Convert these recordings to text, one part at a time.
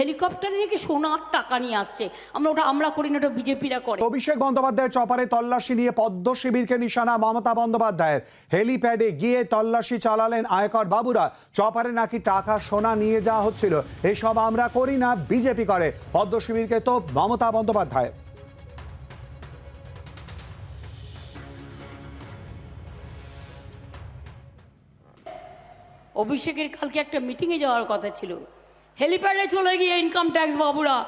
হেলিকপ্টারে নাকি সোনার টাকা নিয়ে আসছে। আমরা ওটা আমরা করি না ওটা বিজেপিরা করে। অভিষেক বন্দ্যোপাধ্যায়ের চপারে তল্লাশি নিয়ে পদ্ম শিবিরকে নিশানা মমতা বন্দ্যোপাধ্যায়ের। হেলিপ্যাডে গিয়ে তল্লাশি চালালেন আয়কর বাবুরা। চপারে নাকি টাকা সোনা নিয়ে যাওয়া হচ্ছিল। এসব আমরা করি না বিজেপি করে। পদ্ম শিবিরকে তো মমতা বন্দ্যোপাধ্যায় অভিষেকের কালকে একটা মিটিংয়ে যাওয়ার কথা ছিল। হেলিপ্যাডে চলে গিয়ে ইনকাম ট্যাক্স বাবুরা।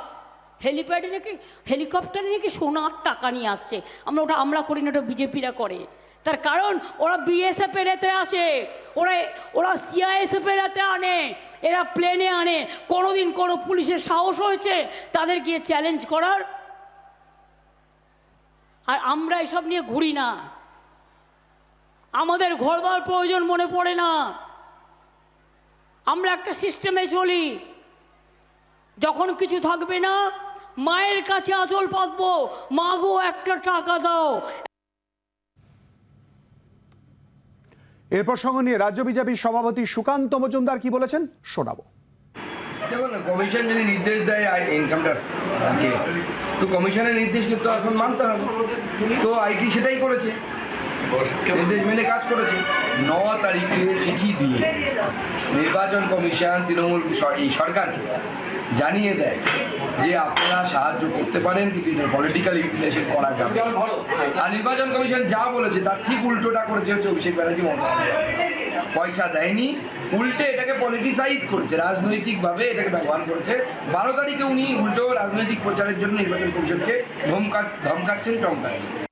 হেলিপ্যাডে নাকি, হেলিকপ্টারে নাকি সোনার টাকা নিয়ে আসছে। আমরা ওটা, আমরা করি না, ওটা বিজেপিরা করে। তার কারণ, ওরা বিএসএফ এর এতে আসে। ওরা ওরা সিআইএসএফ এর এতে আনে। এরা প্লেনে আনে। কোনোদিন কোনো পুলিশের সাহস হয়েছে তাদের গিয়ে চ্যালেঞ্জ করার? আর আমরা এসব নিয়ে ঘুরি না। আমাদের ঘরবার প্রয়োজন মনে পড়ে না। আমরা একটা সিস্টেমে চলি। যখন কিছু থাকবে না মায়ের কাছে আঁচল পাতবো। মাগো একটা টাকা দাও। এর প্রসঙ্গ নিয়ে রাজ্য বিজেপির সভাপতি সুকান্ত মজুমদার কি বলেছেন শোনাবো। দেখুন কমিশন যদি নির্দেশ দেয় ইনকাম ট্যাক্স তো কমিশনের নির্দেশ তো এখন মানতে হবে। তো আইটি সেটাই করেছে। মেনে কাজ করেছে। ন তারিখে চিঠি দিয়ে নির্বাচন কমিশন তৃণমূল এই সরকারকে জানিয়ে দেয় যে আপনারা সাহায্য করতে পারেন কিন্তু এটা পলিটিক্যাল ইনফ্লেশন করা যাবে আর নির্বাচন কমিশন যা বলেছে তার ঠিক উল্টোটা করেছে হচ্ছে অভিষেক ব্যানার্জি মমতা পয়সা দেয়নি উল্টে এটাকে পলিটিসাইজ করেছে রাজনৈতিকভাবে এটাকে ব্যবহার করেছে। বারো তারিখে উনি উল্টো রাজনৈতিক প্রচারের জন্য নির্বাচন কমিশনকে ধমকা ধমকাচ্ছেন চমকাচ্ছেন।